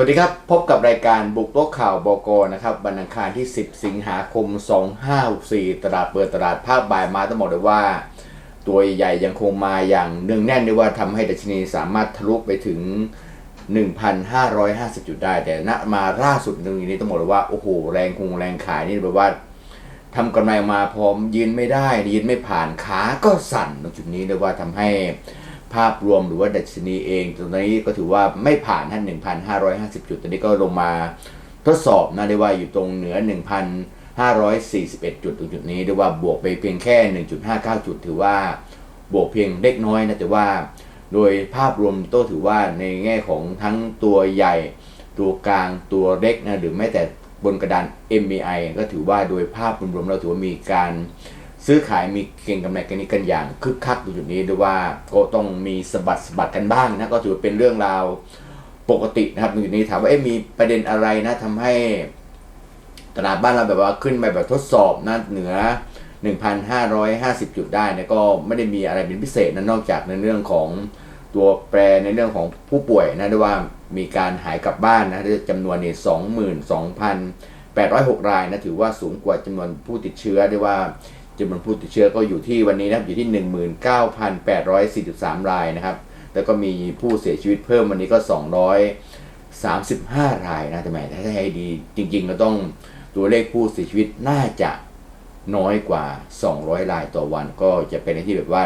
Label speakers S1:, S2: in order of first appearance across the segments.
S1: วัสดีครับ พบกับรายการบุกโต๊ะข่าวบกนะครับวันอังคารที่ 10 สิงหาคม 2564 ตลาดเปิดตลาดภาคบ่ายมาต้องบอกเลยว่า ตัวใหญ่ยังคงมาอย่างเนื่องแน่นด้วยว่าทำให้ดัชนีสามารถทะลุไปถึง 1,550 จุดได้ แต่ณมาล่าสุดหนึ่งนี้ต้องบอกเลยว่า โอ้โห แรงคงแรงขายนี่แปลว่าทำกำไรมาพร้อมยืนไม่ได้ยืนไม่ผ่านขาก็สั่นตรงจุดนี้เรียว่าทำให้ ภาพรวมหรือว่าดัชนีเองตรงนี้ก็ถือว่าไม่ผ่านท่าน1,550 จุดตอนนี้ก็ลงมาทดสอบนะได้ว่าอยู่ตรงเหนือ 1,541 จุดตรงจุดนี้ได้ว่าบวกไปเพียงแค่ 1.59 จุด ถือว่าบวกเพียงเล็กน้อยนะแต่ว่า โดยภาพรวมโต้ถือว่าในแง่ของทั้งตัวใหญ่ ตัวกลางตัวเล็กนะหรือแม้แต่บนกระดาน MBI ก็ถือว่าโดยภาพรวมๆเราถือว่ามีการ ซื้อขายมีเก็งกำไรกันนี้กันอย่างคึกคักอยู่จุดนี้ด้วยว่าก็ต้องมีสะบัดสะบัดกันบ้างนะก็ถือว่าเป็นเรื่องราวปกตินะครับในจุดนี้ถามว่าเอ๊ะมีประเด็นอะไรนะทำให้ตลาดบ้านเราแบบว่าขึ้นไปแบบทดสอบนะเหนือ 1,550 จุดได้นะก็ไม่ได้มีอะไรเป็นพิเศษนะนอกจากในเรื่องของตัวแปรในเรื่องของผู้ป่วยนะด้วยว่ามีการหายกลับบ้านนะจำนวนเนี่ย22,806 รายนะถือว่าสูงกว่าจำนวนผู้ติดเชื้อด้วยว่า จำนวนผู้ติดเชื้อก็อยู่ที่วันนี้นะครับอยู่ที่ 19,843 รายนะครับ แล้วก็มีผู้เสียชีวิตเพิ่มวันนี้ก็ 235 รายนะแต่แหมถ้าให้ดีจริงๆก็ต้องตัวเลขผู้เสียชีวิตน่าจะน้อยกว่า 200 รายต่อวัน ก็จะเป็นที่แบบว่า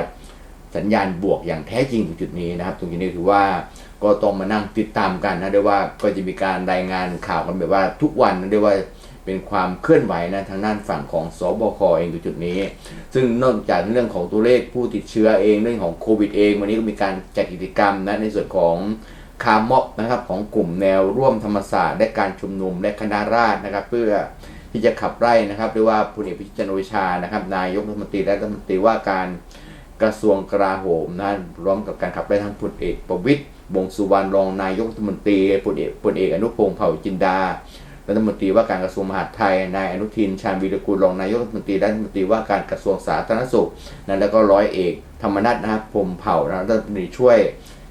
S1: สัญญาณบวกอย่างแท้จริงตรงจุดนี้นะครับ ตรงนี้ถือว่าก็ต้องมานั่งติดตามกันนะด้วยว่าก็จะมีการรายงานข่าวกันแบบว่าทุกวันนะด้วยว่า เป็นความเคลื่อนไหวนะทางด้านฝั่งของสบคเองตรงจุดนี้ ซึ่งนอกจากเรื่องของตัวเลขผู้ติดเชื้อเองเรื่องของโควิดเองวันนี้ก็มีการจัดกิจกรรมนะในส่วนของคาร์ม็อบนะครับของกลุ่มแนวร่วมธรรมศาสตร์และการชุมนุมและคณะราษฎรนะครับ เพื่อที่จะขับไล่นะครับด้วยว่าพลเอกพิจิตรโอชานะครับ นายกรัฐมนตรีและรัฐมนตรีว่าการกระทรวงกลาโหมนะพร้อมกับการขับไล่ทั้งพลเอกประวิตรวงสุวรรณรองนายกรัฐมนตรีพลเอกพลเอกอนุพงษ์เผ่าจินดา รัฐมนตรีว่าการกระทรวงมหาดไทย นายอนุทิน ชาญวีรกูลรองนายกรัฐมนตรีรัฐมนตรีว่าการกระทรวงสาธารณสุขนะแล้วก็ร้อยเอก ธรรมนัฐนะครับพรมเผ่านะรัฐมนตรีช่วย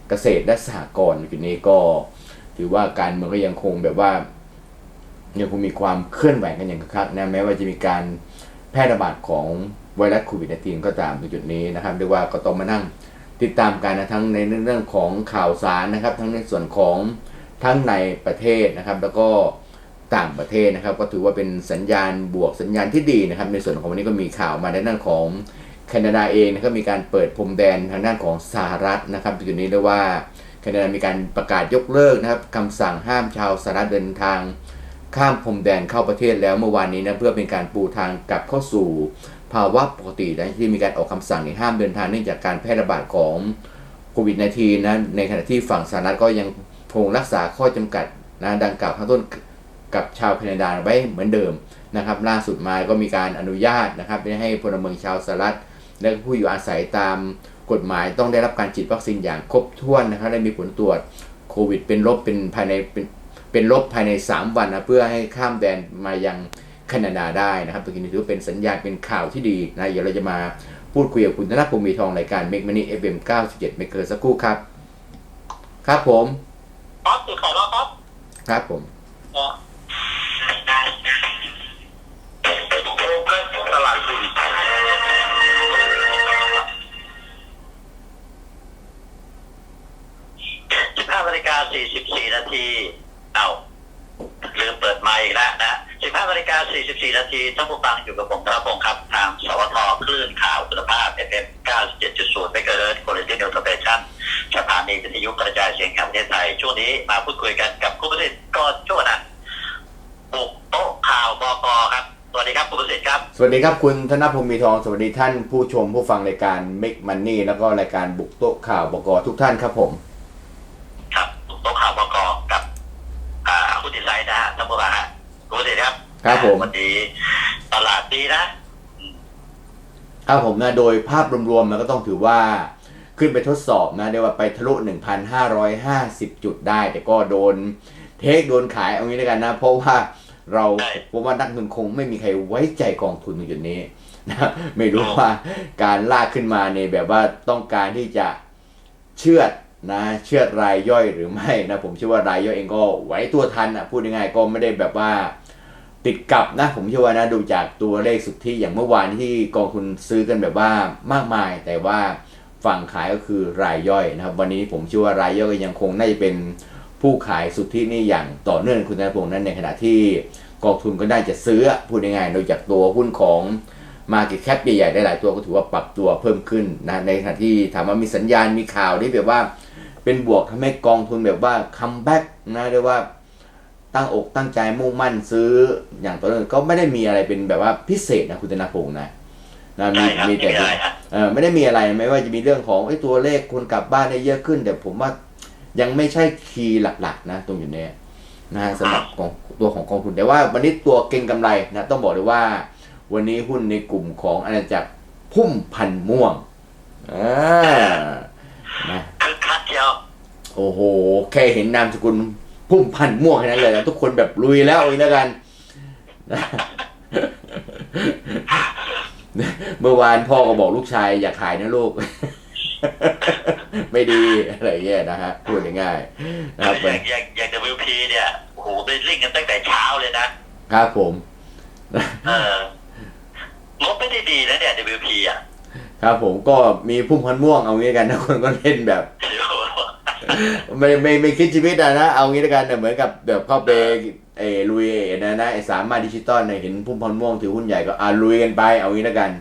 S1: เกษตรและสหกรณ์จุดนี้ก็ถือว่าการเมืองก็ยังคงแบบว่า ยังคงมีความเคลื่อนไหวกันอย่างคึกคักนะแม้ว่าจะมีการแพร่ระบาดของไวรัสโควิด -19 ก็ตามในจุดนี้นะครับเรียกว่าก็ต้องมานั่งติดตามกันนะทั้งในเรื่องของข่าวสารนะครับ ทั้งในส่วนของทั้งในประเทศนะครับ แล้วก็ ต่างประเทศนะครับ ก็ถือว่าเป็นสัญญาณบวกสัญญาณที่ดีนะครับ ในส่วนของวันนี้ก็มีข่าวมาในด้านของแคนาดาเองนะครับมีการเปิดพรมแดนทางด้านของสหรัฐนะครับจุดนี้เรียกว่าแคนาดามีการประกาศยกเลิกนะครับคำสั่งห้ามชาวสหรัฐเดินทางข้ามพรมแดนเข้าประเทศแล้วเมื่อวานนี้นะเพื่อเป็นการปูทางกลับเข้าสู่ ภาวะปกตินะที่มีการออกคำสั่งในห้ามเดินทางเนื่องจากการแพร่ระบาดของโควิด -19 นะในขณะที่ฝั่งสหรัฐก็ยังคงรักษาข้อจำกัดนะดังกล่าวข้างต้น กับชาวแคนาดาไว้เหมือนเดิมนะครับ ล่าสุดมาก็มีการอนุญาตนะครับให้พลเมืองชาวสหรัฐและผู้อยู่อาศัยตามกฎหมายต้องได้รับการฉีดวัคซีนอย่างครบถ้วนนะครับและมีผลตรวจโควิด เป็นลบเป็นภายในเป็นเป็นลบภายใน 3 วันนะเพื่อให้ข้ามแดนมายังแคนาดาได้นะครับตรงนี้ถือว่าเป็นสัญญาณเป็นข่าวที่ดีนะเดี๋ยวเราจะมาพูดคุยกับคุณธนพงศ์มีทองรายการเมกมันนี่เอฟเอ็มเก้าสิบเจ็ดเมกเกอร์สักครู่ครับ ครับผม
S2: ครับติดขายแล้วครับ
S1: ครับผม
S2: วัสดีครับ คุณธ
S1: นพงศ์มีทอง สวัสดีท่านผู้ชมผู้ฟังรายการเมกมันนี่แล้วก็รายการบุกโต๊ะข่าวบกทุกท่านครับผม
S2: ครับบุกโต๊ะข่าวบกกับอ่าคุณดิไซน์นะฮะท่านผู้ฟังฮะคุณประสิทธิ์ครับ
S1: ครับผม
S2: วันนี้ตลาดดีนะ
S1: ครับผมนะโดยภาพรวมๆมันก็ต้องถือว่าขึ้นไปทดสอบนะเรียกว่าไปทะลุ 1,550 จุดได้ แต่ก็โดนเทคโดนขายเอางี้แล้วกันนะ เพราะว่า เรา
S2: ใช่
S1: เพราะว่านักลงทุนคงไม่มีใครไว้ใจกองทุนในจุดนี้นะไม่รู้ว่าการลากขึ้นมาเนี่ยแบบว่าต้องการที่จะเชือดนะเชื่อดรายย่อยหรือไม่นะผมเชื่อว่ารายย่อยเองก็ไหวตัวทันอะพูดง่ายๆก็ไม่ได้แบบว่าติดกับนะผมเชื่อว่านะดูจากตัวเลขสุทธิอย่างเมื่อวานที่กองทุนซื้อกันแบบว่ามากมาย แต่ว่าฝั่งขายก็คือรายย่อยนะครับ วันนี้ผมเชื่อว่ารายย่อยก็ยังคงน่าจะเป็น ผู้ขายสุทธินี่อย่างต่อเนื่องคุณธนพงศ์นั้นในขณะที่กองทุนก็ได้จะซื้อพูดง่ายๆโดยจากตัวหุ้นของ Market Cap ใหญ่ๆได้หลายตัวก็ถือว่าปรับตัวเพิ่มขึ้นนะในขณะที่ถามว่ามีสัญญาณมีข่าวที่แบบว่า เป็นบวกทำให้กองทุนแบบว่าคัมแบ็กนะเรียกว่าตั้งอกตั้งใจมุ่งมั่นซื้ออย่างต่อเนื่องก็ไม่ได้มีอะไรเป็นแบบว่าพิเศษนะคุณธนาพงศ์นะนะมี
S2: ใช่ครับ
S1: มี
S2: ไม่
S1: แต่
S2: มีอะไรฮะ
S1: เออไม่ได้มีอะไรไม่ว่าจะมีเรื่องของไอ้ตัวเลขคนกลับบ้านได้เยอะขึ้น แต่ผมว่า ยังไม่ใช่คีย์หลักๆนะตรงอยู่เนี้ยนะฮะสำหรับของตัวของกองทุนแต่ว่าวันนี้ตัวเก่งกำไรนะต้องบอกเลยว่า วันนี้หุ้นในกลุ่มของอาณาจักรพุ่มพันธุ์ม่วงอ่านะ
S2: คือคัดเดียว
S1: โอ้โห แค่เห็นนามสกุลพุ่มพันธุ์ม่วงแค่นั้นเลยนะทุกคนแบบลุยแล้วเอาอีกแล้วกันเมื่อวานพ่อก็บอกลูกชายอย่าขายนะลูก ไม่ดีอะไรเงี้ยนะฮะพูดง่ายๆนะครับ
S2: อย่างอย่างอย่าง WP เนี่ยโอ้โหไปลิ่งกันตั้งแต่เช้าเลยนะครับ
S1: ผม
S2: เอองบไม่ได้ดีนะเนี่ย WP อะ
S1: ครับผมก็มีพุ่มพันธุ์ม่วงเอางี้กันนะคนก็เล่นแบบไม่ไม่ไม่คิดชีวิตอะนะเอางี้แล้วกันนะเหมือนกับแบบเข้าไปเออลุยเอนะนะไอสามมาดิจิตอลเนี่ยเห็นพุ่มพันธุ์ม่วงถือหุ้นใหญ่ก็อ่าลุยกันไปเอางี้แล้วกัน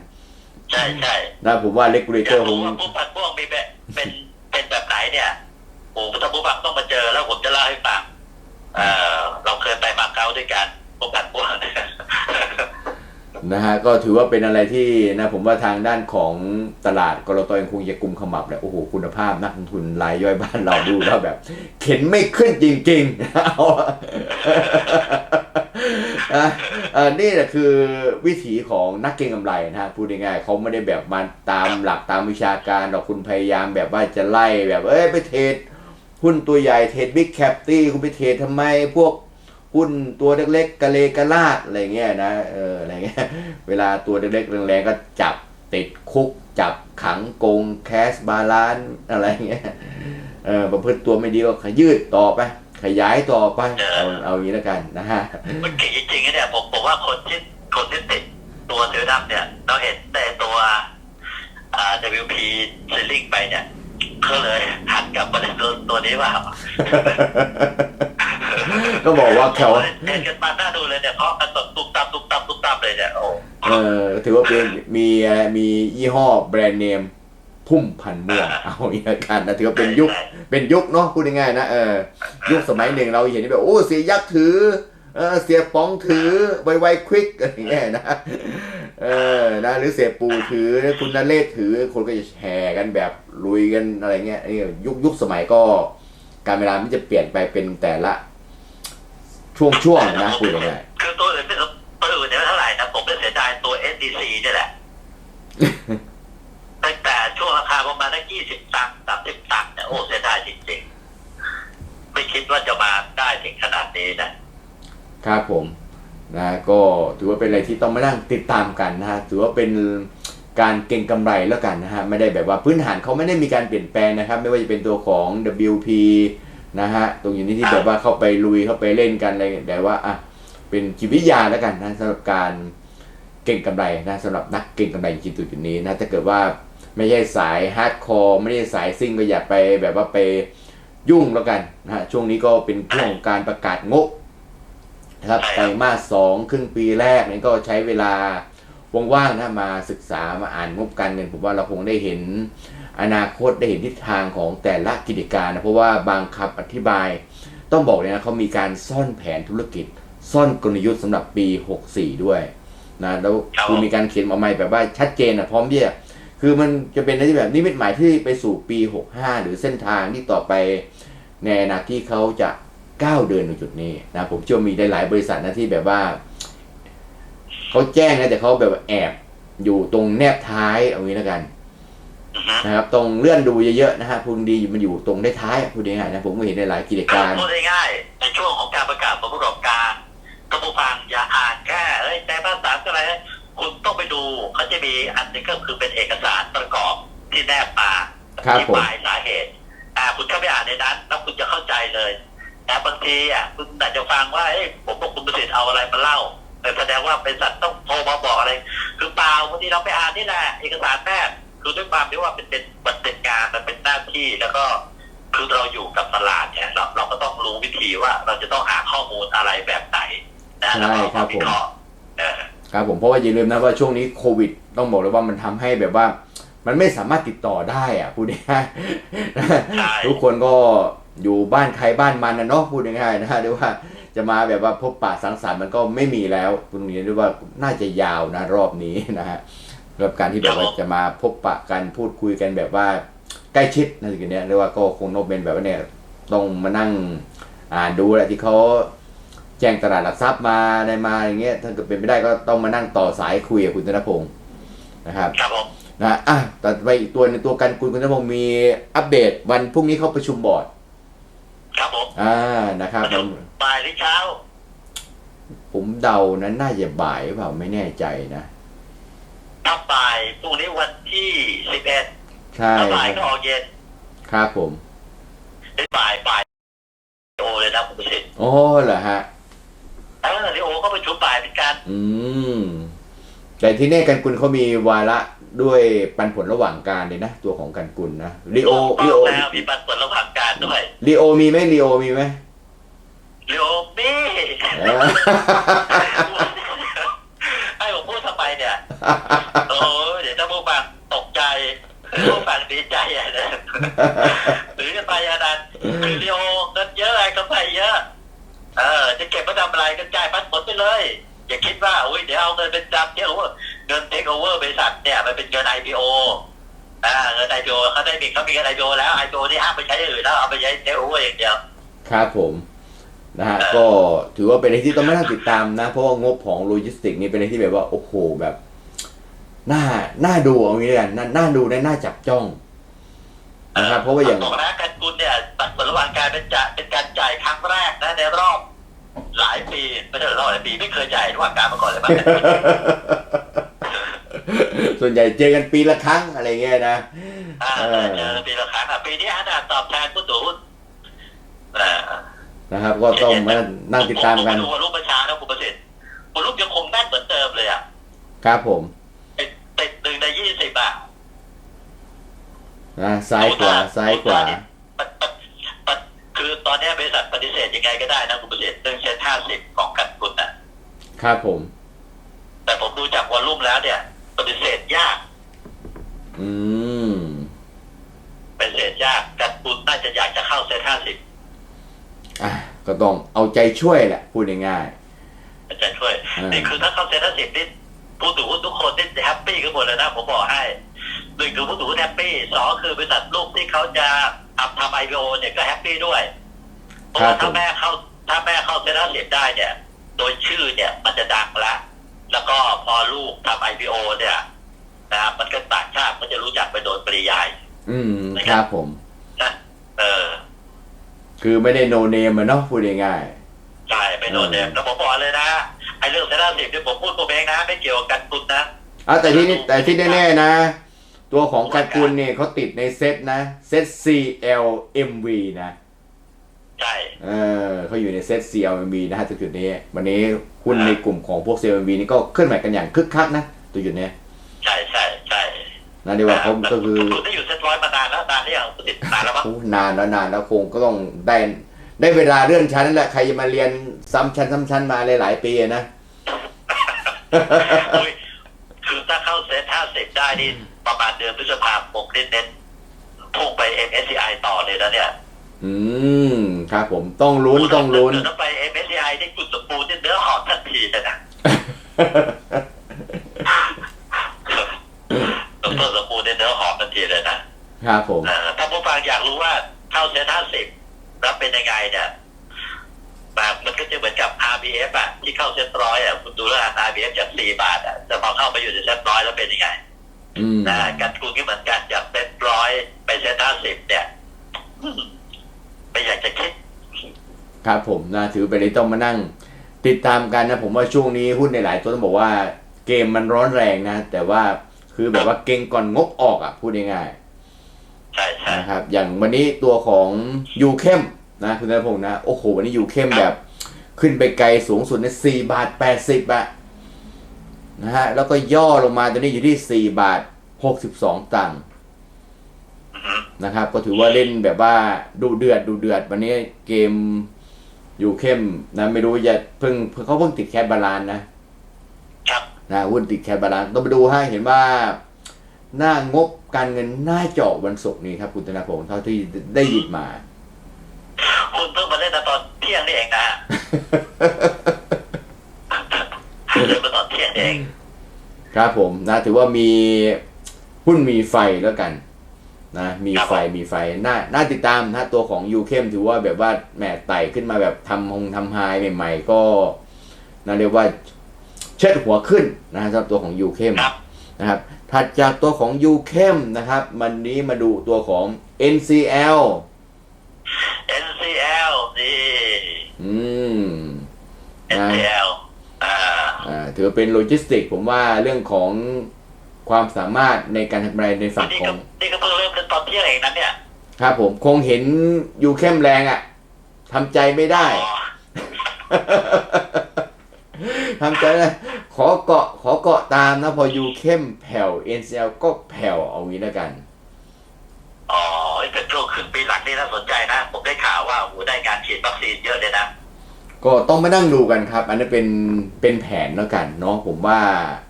S2: ใช่ใช่
S1: นะผมว่าเลกูเล
S2: อ
S1: เตอยา
S2: ก
S1: ร์ค
S2: รู้
S1: ง
S2: ว่าผู้พันม่วงมีแบบเป็นเป็นแบบไหนเนี่ยโอ้ถ้าผู้พันต้องมาเจอแล้วผมจะเล่าให้ฟังเออเราเคยไปมาเก๊าด้วยกันผู้พันม่วงเนี่ย
S1: นะฮะก็ถือว่าเป็นอะไรที่นะผมว่าทางด้านของตลาดกรตยังคงจะกลุ่มขมับแหละโอ้โหคุณภาพนักลงทุนรายย่อยบ้านเราดูแล้วแบบ เข็นไม่ขึ้นจริงๆ เออนี่แหละคือวิถีของนักเก็งกำไรนะฮะพูดง่ายๆเขาไม่ได้แบบมาตามหลักตามวิชาการหรอกคุณพยายามแบบว่าจะไล่แบบเอ้ยไปเทรดหุ้นตัวใหญ่เทรดบิ๊กแคปตี้คุณไปเทรดทำไมพวกหุ้นตัวเล็กๆกะเลกะลาดอะไรเงี้ยนะเอออะไรเงี้ยเวลาตัวเล็กๆแรงๆก็จับติดคุก จับขังโกงแคสบาลานอะไรเงี้ยเออประพฤติตัวไม่ดีก็ขยืดต่อไป ขยายต่อไป เอาเอาอย่างนี้แล้วกันนะฮะ
S2: มันเก่งจริงๆนะเนี่ยผมผมว่าคนที่คนที่ติดตัวเสือดำเนี่ย เราเห็นแต่ตัวอ่า WP เซลลิงไปเนี่ยก็เลยหันกลับมาเล่นตัวตัวนี้ว่า
S1: ก็บอกว่าเขา
S2: เล่นกันมาหน้าดูเลยเนี่ยเพราะกันตบตุบตับตุบตับตุบตับเลยเนี่ยโอ้
S1: เออถือว่าเป็นมีอะไรมียี่ห้อแบรนด์เนม พุ่มพันธุ์ม่วงเอาอย่างนี้แล้วกันนะถือว่าเป็นยุคเป็นยุคเนาะพูดง่ายๆนะเออยุคสมัยหนึ่งเราเห็นแบบโอ้เสียยักษ์ถือเออเสียป๋องถือไวไวควิกอะไรอย่างเงี้ยนะเออนะหรือเสียปูถือคุณนเรศถือคนก็จะแชร์กันแบบลุยกันอะไรเงี้ยนี่ยุคยุคสมัยก็การเวลามันจะเปลี่ยนไปเป็นแต่ละ ช่วงช่วงๆนะพูดง่าย
S2: คือตัวอื่นไม่รู้ตัวอื่นเนี่ยไม่เท่าไหร่นะผมเป็นเสียดายตัว SDC เนี่ยแหละ ตั้งแต่ช่วงราคาประ มาณนักยี่สิบตังค์สามสิบตังค์เนี่ยโอ้เสียดายจริงๆ ไม่คิดว่าจะมาได้ถึงขนาดนี้นะ
S1: ครับผมนะก็ถือว่าเป็นอะไรที่ต้องมานั่งติดตามกันนะฮะถือว่าเป็นการเก็งกำไรแล้วกันนะฮะไม่ได้แบบว่าพื้นฐานเขาไม่ได้มีการเปลี่ยนแปลงนะครับ ไม่ว่าจะเป็นตัวของ WP นะฮะตรงอยู่นี้ที่แบบว่าเข้าไปลุยเข้าไปเล่นกันอะไรแต่ว่าอะเป็นจิตวิทยาแล้วกันนะสำหรับการ ก่งกำไรนะสำหรับนักเก่งกำไรจริงๆจุดนี้นะถ้าเกิดว่าไม่ใช่สายฮาร์ดคอร์ไม่ใช่สายซิ่งก็อย่าไปแบบว่าไปยุ่งแล้วกันนะฮะช่วงนี้ก็เป็นช่วงของการประกาศงบนะครับไตรมาสสองครึ่งปีแรกนี่ก็ใช้เวลาว่างๆนะมาศึกษามาอ่านงบการเงินผมว่าเราคงได้เห็นอนาคตได้เห็นทิศทางของแต่ละกิจการนะเพราะว่าบางคำอธิบาย ต้องบอกเลยนะเขามีการซ่อนแผนธุรกิจ ซ่อนกลยุทธ์สำหรับปี 64 ด้วย นะแล้ว
S2: ครับ
S1: คือมีการเขียนออกมาแบบว่าชัดเจนนะพร้อมที่จะคือมันจะเป็นอะไรที่แบบนิมิตหมายที่ไปสู่ปี 65 หรือเส้นทางที่ต่อไปในอนาคตที่เขาจะก้าวเดินในจุดนี้นะผมเชื่อว่ามีหลายๆบริษัทนะที่แบบว่าเขาแจ้งนะแต่เขาแบบว่าแอบอยู่ตรงแนบท้ายเอางี้แล้วกัน
S2: อือฮึ
S1: นะครับ ตรงเลื่อนดูเยอะๆนะฮะพูดดีมันอยู่ตรงได้ท้ายพูดง่ายๆนะผมก็เห็นในหลายกิจการ
S2: พูดง่ายๆในช่วงของการประกาศผลประกอบการ กระปุฟังอย่าอ่านแค่เอ้ยแต่ภาษาอะไรนะคุณต้องไปดูเขาจะมีอันหนึงก็คือเป็นเอกสารประกอบที่แนบมา
S1: ครับ
S2: ที่
S1: ผม
S2: หมายสาเหตุอ่าคุณเข้าไปอ่านในนั้น แล้วคุณจะเข้าใจเลยแต่บางทีอะคุณอาจจะฟังว่าเอ้ยผมบอกคุณประสิทธิ์เอาอะไรมาเล่าแต่แสดงว่าบริษัทต้องโทรมาบอกอะไร คือเปล่าบางทีเราไปอ่านนี่แหละเอกสารแพทย์คือด้วยความที่ว่าเป็นเป็นมันเป็นงานมันเป็นหน้าที่แล้วก็คือเราอยู่กับตลาดเนี่ยเราเราก็ต้องรู้วิธีว่าเราจะต้องหาข้อมูลอะไรแบบไหน นะแล้วก็
S1: ใช่ครับ
S2: มาวิเคราะห์เออ
S1: ครับผมเพราะว่าอย่าลืมนะว่าช่วงนี้โควิด ต้องบอกเลยว่ามันทำให้แบบว่า มันไม่สามารถติดต่อได้อะพูดง่าย
S2: ใช่
S1: ๆทุกคนก็อยู่บ้านใครบ้านมันนะเนาะพูดง่ายๆนะฮะเรียกว่าจะมาแบบว่าพบปะสังสรรค์มันก็ไม่มีแล้วตรงนี้เรียกว่าน่าจะยาวนะรอบนี้นะฮะกับการที่แบบว่าจะมาพบปะกันพูดคุยกันแบบว่าใกล้ชิดนะทีเนี้ยเรียกว่าก็คงต้องเป็นแบบว่าเนี่ยต้องมานั่งอ่านดูแหละที่เขา แจ้งตลาดหลักทรัพย์มาอะไรมาอย่างเงี้ยถ้าเกิดเป็นไม่ได้ก็ต้องมานั่งต่อสายคุยกับคุณธนพงศ์นะครับ
S2: ครับผม
S1: นะอะต่อไปอีกตัวในงตัวกันคุณคุณธนพงศ์มีอัปเดตวันพรุ่งนี้เขาประชุมบอร์ด
S2: ครับผม
S1: อ่านะครับ
S2: ประชุมบ่ายหรือเช้า
S1: ผมเดานั้นน่าจะบ่ายหรือเปล่าไม่แน่ใจนะ
S2: ถ้าบ่ายพรุ่งนี้วันที่สิบเอ็ด
S1: ใช่
S2: ถ้าบ่าย
S1: ค
S2: ก็
S1: รับ
S2: ออกเย็น
S1: ครับผม
S2: เป็นบ่ายบ่ายโอเลยนะคุณประสิทธิ์
S1: โอ้เหรอฮะ
S2: เออลิโอก็ประชุมบ่ายเหมือนกัน
S1: อืม แต่ที่แน่กันกุลเขามีวาระด้วยปันผลระหว่างการเลยนะตัวของกันกุลนะลีโอ
S2: ต้
S1: ลี
S2: อ
S1: โอง
S2: แล้วมีปันผลระหว่างการด้วย
S1: ลีโอมีไหมลีโอมีไหม
S2: ลิโอนี่
S1: เออ
S2: ให้ผมพูดทำไมเนี่ยโอ้เดี๋ยวถ้าผู้ฟังตกใจผู้ฟังดีใจอะเนี่ยหรือกันไปอันนั้นคือลิโอเงินเยอะอะไรก็ไปเยอะ เออ จะเก็บมาทำอะไรกันจ่ายปันผลไปเลย อย่าคิดว่าอุ้ยเดี๋ยวเอาเงินเป็นจำเที่ยวว่าเงินเทคโอเวอร์บริษัทเนี่ยมันเป็นเงิน IPO อ่าเงิน IPO เขาได้มีเขามีเงิน IPO แล้ว IPO นี่ห้ามไปใช้อย่างอื่นแล้วเอาไปใช้เทคโอเวอร์อย่างเดียว
S1: ครับผมนะฮะก็ถือว่าเป็นอะไรที่ต้องไม่ต้องติดตามนะ เพราะว่างบของโลจิสติกนี่เป็นอะไรที่แบบว่าโอ้โหแบบน่าน่าดูเอางี้เลยกันน่าน่าดูและน่าจับจ้องนะครับเพราะว่าอย่าง
S2: บอกนะการกุลเนี่ยปันผลระหว่างการเป็นจะเป็นการจ่ายครั้งแรกนะในรอบ หลายปีไม่ใช่รอบหลายปีไม่เคยจ่ายระหว่างการมาก่อนเลยมั้ง
S1: ส่วนใหญ่เจอกันปีละครั้งอะไรเงี้ยนะ
S2: อ่า
S1: เออ
S2: เจอปีละครั้งอะปีนี้อันน่ะตอบแทนผู้ถือหุ้นอ่า
S1: นะครับ ก็ต้องมานั่งติดตามกัน
S2: ผดูว่ารูปประชานะคุณประสิทธิ์คุณรูปยังคงแน่นเหมือนเดิมเลยอะ
S1: ครับผม
S2: ติดติดหนึ่งในยี่สิบอะ
S1: นะซ้ายขวาซ้ายขวา
S2: ปะปะปะคือตอนนี้บริษัทปฏิเสธ ยังไงก็ได้นะคุณประสิทธิ์เรื่องเซ็นห้าสิบของกันกุลอะ
S1: ครับผม
S2: แต่ผมดูจากวอลลุ่มแล้วเนี่ยปฏิเสธยาก
S1: อืม
S2: ปฏิเสธยากกันกุลน่าจะอยากจะเข้าเซ็นห้าสิบ
S1: อะก็ต้องเอาใจช่วยแหละพูดง่าย
S2: อาจารย์ช่วย
S1: อ่านี่
S2: นี่คือถ้าเข้าเซ็นห้าสิบนี่ผู้ถือหุ้นทุกคนนี่แฮปปี้กันหมดเลยนะผมบอกให้หนึ่งคือผู้ถือหุ้นแฮปปี้สองคือบริษัทลูกที่เขาจะทำทำไอพีโอเนี่ยก็แฮปปี้ด้วย เพราะว่าถ้าแม่เข้าถ้าแม่เข้าเซ็นห้าสิบได้เนี่ย โดยชื่อเนี่ยมันจะดังละ แล้วก็พอลูกทำไอพีโอเนี่ยนะครับมันก็ต่างชาติมันจะรู้จักไปโดยปริยาย
S1: ๆอืมครับผม
S2: นะเออ
S1: คือไม่ได้โนเนมอะเนาะพูดง่าย
S2: ใช่ไปโดนเนี่ยแล้วผมบอกเลยนะไอ้เรื่องเซ็นห้าสิบเนี่ยผมพูดตัวเองนะไม่เกี่ยวกับการตุนนะ
S1: ๆอะแต่ที่นี่แต่ที่แน่ๆนะ ตัวของกันกุลเนี่ยเขาติดในเซตนะเซต CLMV นะ
S2: ใช่
S1: เออเขาอยู่ในเซต CLMV นะฮะตัวจุดนี้ วันนี้หุ้นในกลุ่มของพวก CLMV นี่ก็เคลื่อนไหวกันอย่างคึกคักนะตัวจุดนี้
S2: ใช่ใช่ใช่
S1: นะเดียวว่าเขาก็คือ
S2: คุณได้อยู่เซ็ตร้อยมานานแล้วนานหรือยังคุณติดนานแล้วมั้ง
S1: โอ้นานแล้วนานแล้วคงก็ต้องได้ได้เวลาเลื่อนชั้นนั่นแหละใครจะมาเรียนซ้ำชั้นซ้ำชั้นมาหลายๆปีอะนะ
S2: อุ๊ยคือถ้าเข้าเซ็ตห้าสิบได้นี่ประมาณเดือนพฤษภาคมเน้นเน้นๆพุ่งไป MSCI ต่อเลยนะเนี่ย
S1: อืม ครับผมต้องลุ้นต้องลุ้น
S2: ถ้าไป MSCI ได้กุดสมบูรณ์นี่เนื้อหอมทันทีเลยนะดรสมบูรณ์เนี่ยเนื้อหอมทันทีเลยนะ
S1: ครับผม
S2: เอ่อถ้าผู้ฟังอยากรู้ว่าเข้าเซ็นห้าสิบแล้วเป็นยังไงเนี่ยแบบมันก็จะเหมือนกับ RBF อะที่เข้าเซ็นร้อยอะคุณดูแล้ว RBF จากสี่บาทอะแต่พอเข้าไปอยู่ในเซ็นร้อยแล้วเป็นยังไง
S1: อืม
S2: นะการกูก็เหมือนกันจากเซ็นร้อยไปเซ็นห้าสิบเนี่ยอืม ไม่อยากจะคิด
S1: ครับผมนะถือไปเลยต้องมานั่ง ติดตามกันนะผมว่าช่วงนี้หุ้นในหลายตัวต้องบอกว่าเกมมันร้อนแรงนะ แต่ว่าคือแบบว่าเก่งก่อนงบออกอะพูดง่ายๆ
S2: ใช่ใช่
S1: นะครับ อย่างวันนี้ตัวของยูเข้มนะคุณธนพงศ์นะโอ้โหวันนี้ยูเข้มแบบ ขึ้นไปไกลสูงสุดในสี่บาทแปดสิบอะนะฮะแล้วก็ย่อลงมาตอนนี้อยู่ที่สี่บาทหกสิบสองตังค์
S2: อือฮึ
S1: นะครับ ก็ถือว่าเล่นแบบว่าดูเดือดดูเดือด วันนี้เกมยูเข้มนะไม่รู้จะเพิ่งเขาเพิ่งติดแคทบาลานซ์นะ
S2: ครับ
S1: นะหุ้นติดแคทบาลานซ์ต้องไปดูให้เห็นว่าหน้างบการเงินน่าเจาะวันศุกร์นี้ครับคุณธนาพงศ์เท่าที่ได้ยินมา
S2: คุณเพิ่งมาเล่นตอนเที่ยงนี่เองนะฮะเล่นมาตอนเที่ยงนี่เอง
S1: ครับผมนะ ถือว่ามีหุ้นมีไฟแล้วกัน นะมีไฟมีไฟน่าน่าติดตามนะตัวของยูเข้มถือว่าแบบว่าแหมไต่ขึ้นมาแบบทำฮงทำไฮใหม่ๆก็น่าเรียกว่าเชิดหัวขึ้นนะสำหรับตัวของยูเข้ม
S2: ครับ
S1: นะครับถัดจากตัวของยูเข้มนะครับวันนี้มาดูตัวของ NCL
S2: NCL นี่
S1: อืมนะ
S2: NCL อ่า
S1: อ่าถือว่าเป็นโลจิสติก ผมว่าเรื่องของ ความสามารถในการทำกำไรในฝั่ง
S2: นี่
S1: ขอ
S2: ก็
S1: ง
S2: นี่ก็เพิ่งเริ่มเล่นตอนเที่ยงเองนั้นเนี่ย
S1: ครับผมคงเห็นยูเข้มแรงอะ่ะทำใจไม่ได้
S2: อ๋อ
S1: ทำใจไม่ได้ขอเกาะขอเกาะตามนะ พอยูเข้มแผ่ว NCL ก็แผ่วเอางี้แล้วกัน
S2: อ๋อเป็นช่วงครึ่งปีหลังนี่น่าสนใจนะ ผมได้ข่าวว่าโอ้โหได้การฉีดวัคซีนเยอะเลยนะ
S1: ก็ต้องมานั่งดูกันครับ อันนี้เป็นเป็นแผนแล้วกันเนาะผมว่า
S2: เออ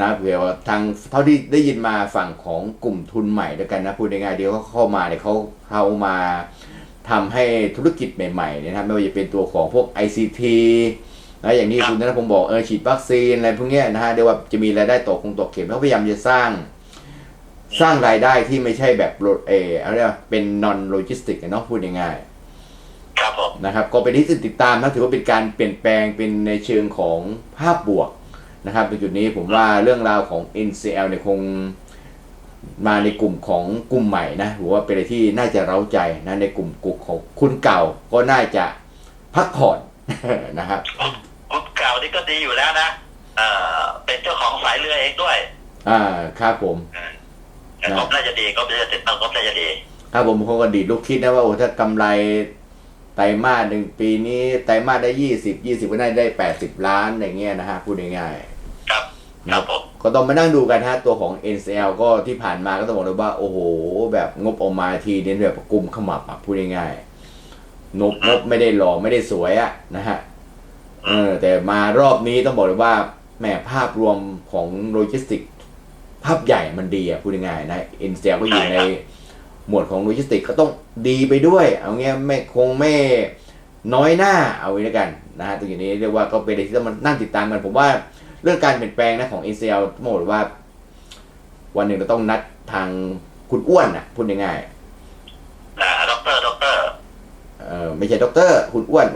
S1: นะเผื่อว่าทางเท่าที่ได้ยินมาฝั่งของกลุ่มทุนใหม่แล้วกันนะพูดง่ายๆเดี๋ยวเขาเข้ามาเนี่ยเขาเข้ามาทำให้ธุรกิจใหม่ๆเนี่ยนะครับไม่ว่าจะเป็นตัวของพวก ICT นะอย่างที่
S2: ครับ
S1: คุณธนพงศ์บอกเออฉีดวัคซีนอะไรพวกเนี้ยนะฮะเดี๋ยวว่าจะมีรายได้ตกคงตกเข็มเขาพยายามจะสร้าง สร้างรายได้ที่ไม่ใช่แบบโลเอออะไรยกว่าเป็น non logistic เนาะพูดง่ายๆ
S2: ครับผม
S1: นะครับ ก็เป็นที่ติดตามนะถือว่าเป็นการเปลี่ยนแปลงเป็นในเชิงของภาพบวก นะครับในจุดนี้ผมว่าเรื่องราวของ NCL เนี่ยคงมาในกลุ่มของกลุ่มใหม่นะหรือว่าเป็นอะไรที่น่าจะเร้าใจนะในกลุ่มกลุ่มของคุณเก่าก็น่าจะพักผ่อนนะครับ
S2: คุณคุณเก่านี่ก็ดีอยู่แล้วนะเออเป็นเจ้าของสายเรือเองด้วย
S1: อ่าครับผม
S2: แต่งบน่าจะดีก็น่าจะติดตั้งงบน่าจะดี
S1: ครับผมเขาก็ดีดลูกคิดนะว่าโอ้ถ้ากำไรไตรมาสหนึ่งปีนี้ไตรมาสได้ยี่สิบยี่สิบก็น่าจะได้แปดสิบล้านอย่างเงี้ยนะฮะพูดง่ายๆ
S2: ครับครับผม
S1: ก็ต้องมานั่งดูกันฮะตัวของ NCL ก็ที่ผ่านมาก็ต้องบอกเลยว่า โอ้โห แบบงบออกมาทีเน้นแบบกลุ่มขมับอะพูดง่ายๆงบงบไม่ได้หล่อไม่ได้สวยอะนะฮะเออแต่มารอบนี้ต้องบอกเลยว่าแหมภาพรวมของโลจิสติก ภาพใหญ่มันดีอะพูดง่ายๆนะ NCL ก็อยู่ในหมวดของโลจิสติกก็ต้องดีไปด้วย เอาเงี้ยไม่คงไม่น้อยหน้าเอาไว้แล้วกันนะฮะตรงนี้เรียกว่าก็เป็นอะไรที่ต้องมานั่งติดตามกันผมว่า เรื่องการเปลี่ยนแปลงนะของ ACL ต้องบอกเลยว่า วันหนึ่งเราต้องนัดทางคุณอ้วนนะพูดง่าย
S2: อ่าด็อกเตอร์ด็อกเตอร์
S1: ๆเออไม่ใช่ด็อกเตอร์คุณอ้วน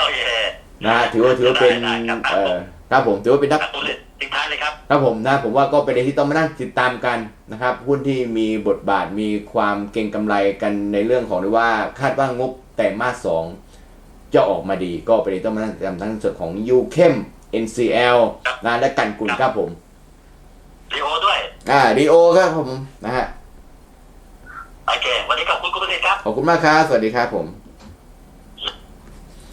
S2: โอเค
S1: นะฮะถือว่าถือว่าเป็น
S2: ได้ได้ครับ
S1: เออครับผมถือว่าเป็นนัก
S2: อะคุณทิ้งท้ายเลยครับ
S1: ครับผมนะผมว่าก็เป็นอะไรที่ต้องมานั่งติดตามกันนะครับหุ้นที่มีบทบาทมีความเก่งกำไรกันในเรื่องของที่ว่าคาดว่างบแต่มาสสอง จะออกมาดีก็เป็นอะไรที่ต้องมานั่งติดตามทั้งส่วนของ U เข้ม NCL นะและกันกุลครับผม
S2: รีโอด้วย
S1: อ่าดีโอครับผมนะฮะ
S2: โอเควันนี้ขอบคุณคุณประสิทธิ์ครับ
S1: ขอบคุณมากครับ สวัสดีครับผม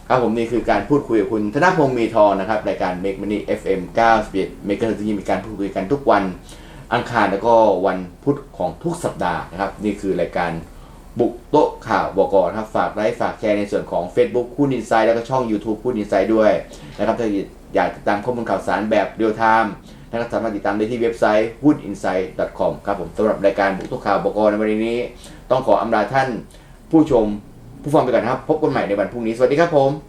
S1: ครับผมนี่คือการพูดคุยกับคุณธนพงศ์มีทองนะครับรายการ Make Money FM 91 Make Money ที่มีการพูดคุยกันทุกวันอังคารแล้วก็วันพุธของทุกสัปดาห์นะครับ นี่คือรายการ บุกโต๊ะข่าวบกนครับฝากไลค์ฝากแชร์ในส่วนของ Facebook คู่นินไซด์แล้วก็ช่อง YouTube คู่นินไซด์ด้วยนะครับถ้าอยากติดตามข้อมูลข่าวสารแบบเรียลไทม์นะครับสามารถติดตามได้ที่เว็บไซต์ h o o d i n s i g h t c o m ครับผมสำหรับรายการบุกโต๊ะข่าวบกในวันนี้ ต้องขออำลาท่านผู้ชมผู้ฟังไปก่อนครับ พบกันใหม่ในวันพรุ่งนี้ สวัสดีครับผม